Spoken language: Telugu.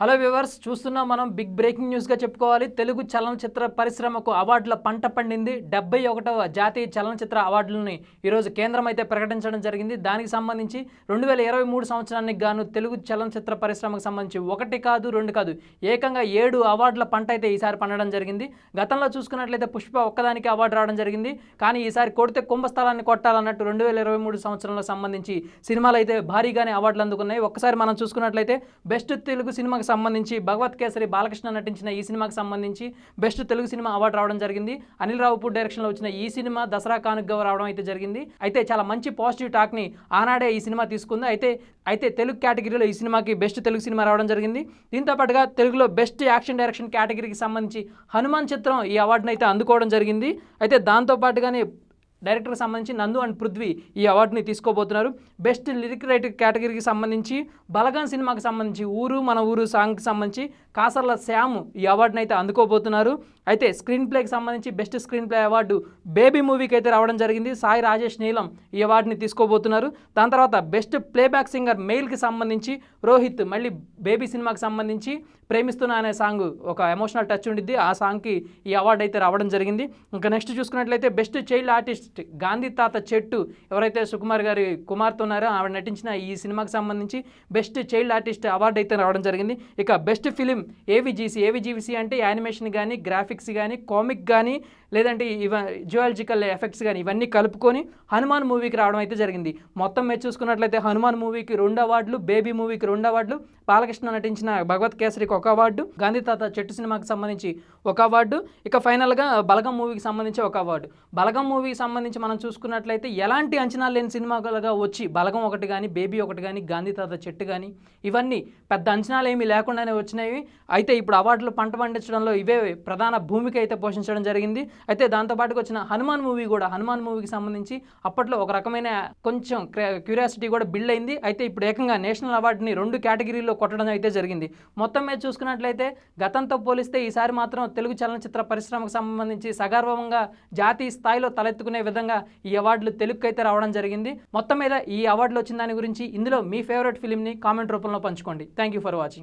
హలో వ్యూవర్స్ చూస్తున్నాం మనం బిగ్ బ్రేకింగ్ న్యూస్గా చెప్పుకోవాలి. తెలుగు చలనచిత్ర పరిశ్రమకు అవార్డుల పంట పండింది. డెబ్బై ఒకటవ జాతీయ చలనచిత్ర అవార్డులని ఈరోజు కేంద్రం అయితే ప్రకటించడం జరిగింది. దానికి సంబంధించి రెండు వేల ఇరవై మూడు సంవత్సరానికి గాను తెలుగు చలనచిత్ర పరిశ్రమకు సంబంధించి ఒకటి కాదు రెండు కాదు ఏకంగా ఏడు అవార్డుల పంట అయితే ఈసారి పండడం జరిగింది. గతంలో చూసుకున్నట్లయితే పుష్ప ఒక్కదానికి అవార్డు రావడం జరిగింది. కానీ ఈసారి కొడితే కుంభస్థలాన్ని కొట్టాలన్నట్టు రెండు వేల ఇరవై మూడు సంవత్సరంలో సంబంధించి సినిమాలు అయితే భారీగానే అవార్డులు అందుకున్నాయి. ఒక్కసారి మనం చూసుకున్నట్లయితే బెస్ట్ తెలుగు సినిమాకి సంబంధించి భగవత్ కేసరి బాలకృష్ణ నటించిన ఈ సినిమాకి సంబంధించి బెస్ట్ తెలుగు సినిమా అవార్డు రావడం జరిగింది. అనిల్ రావుపూర్ డైరెక్షన్లో వచ్చిన ఈ సినిమా దసరా కానుగ్గా రావడం అయితే జరిగింది. అయితే చాలా మంచి పాజిటివ్ టాక్ని ఆనాడే ఈ సినిమా తీసుకుంది. అయితే అయితే తెలుగు కేటగిరీలో ఈ సినిమాకి బెస్ట్ తెలుగు సినిమా రావడం జరిగింది. దీంతో పాటుగా తెలుగులో బెస్ట్ యాక్షన్ డైరెక్షన్ కేటగిరీకి సంబంధించి హనుమాన్ చిత్రం ఈ అవార్డును అయితే అందుకోవడం జరిగింది. అయితే దాంతో పాటుగానే డైరెక్టర్కి సంబంధించి నందు అండ్ పృథ్వీ ఈ అవార్డుని తీసుకోబోతున్నారు. బెస్ట్ లిరిక్ రైటర్ కేటగిరీకి సంబంధించి బలగాన్ సినిమాకి సంబంధించి ఊరు మన ఊరు సాంగ్కి సంబంధించి కాసర్ల శ్యామ్ ఈ అవార్డుని అయితే అందుకోబోతున్నారు. అయితే స్క్రీన్ ప్లేకి సంబంధించి best screen play award Baby మూవీకి అయితే రావడం జరిగింది. సాయి రాజేష్ నీలం ఈ అవార్డుని తీసుకోబోతున్నారు. దాని తర్వాత బెస్ట్ ప్లేబ్యాక్ సింగర్ మెయిల్కి సంబంధించి రోహిత్ మళ్ళీ బేబీ సినిమాకి సంబంధించి ప్రేమిస్తున్నా అనే సాంగ్ ఒక ఎమోషనల్ టచ్ ఉండిద్ది. ఆ సాంగ్కి ఈ అవార్డు అయితే రావడం జరిగింది. ఇంకా నెక్స్ట్ చూసుకున్నట్లయితే best child artist Gandhi Tatha Chettu ఎవరైతే సుకుమార్ గారి కుమార్తె ఉన్నారో ఆవిడ నటించిన ఈ సినిమాకి సంబంధించి బెస్ట్ చైల్డ్ ఆర్టిస్ట్ అవార్డు అయితే రావడం జరిగింది. ఇక బెస్ట్ ఫిలిం ఏవిజీసీ ఏవిజీసీ అంటే యానిమేషన్ కానీ గ్రాఫిక్స్ కానీ కామిక్ కానీ లేదంటే ఇవ జియాలజికల్ ఎఫెక్ట్స్ కానీ ఇవన్నీ కలుపుకొని హనుమాన్ మూవీకి రావడం అయితే జరిగింది. మొత్తం మీరు చూసుకున్నట్లయితే హనుమాన్ మూవీకి రెండు అవార్డులు బేబీ మూవీకి రెండు అవార్డులు బాలకృష్ణ నటించిన భగవత్ కేసరికి ఒక అవార్డు గాంధీ తాత చెట్టు సినిమాకి సంబంధించి ఒక అవార్డు ఇక ఫైనల్గా బలగం మూవీకి సంబంధించి ఒక అవార్డు. బలగం మూవీకి సంబంధించి మనం చూసుకున్నట్లయితే ఎలాంటి అంచనాలు లేని సినిమాలుగా వచ్చి బలగం ఒకటి కానీ బేబీ ఒకటి కానీ గాంధీ తాత చెట్టు కానీ ఇవన్నీ పెద్ద అంచనాలు ఏమీ లేకుండానే వచ్చినాయి అయితే ఇప్పుడు అవార్డులు పంట పండించడంలో ఇవే ప్రధాన భూమిక అయితే పోషించడం జరిగింది. అయితే దాంతోపాటుకు వచ్చిన హనుమాన్ మూవీ కూడా హనుమాన్ మూవీకి సంబంధించి అప్పట్లో ఒక రకమైన కొంచెం క్యూరియాసిటీ కూడా బిల్డ్ అయింది. అయితే ఇప్పుడు ఏకంగా నేషనల్ అవార్డుని రెండు కేటగిరీల్లో కొట్టడం అయితే జరిగింది. మొత్తం మీద చూసుకున్నట్లయితే గతంతో పోలిస్తే ఈసారి మాత్రం తెలుగు చలనచిత్ర పరిశ్రమకు సంబంధించి సగర్వంగా జాతీయ స్థాయిలో తలెత్తుకునే విధంగా ఈ అవార్డులు తెలుగుకైతే అయితే రావడం జరిగింది. మొత్తం మీద ఈ అవార్డులు వచ్చిన దాని గురించి ఇందులో మీ ఫేవరెట్ ఫిలింని కామెంట్ రూపంలో పంచుకోండి. Thank you for watching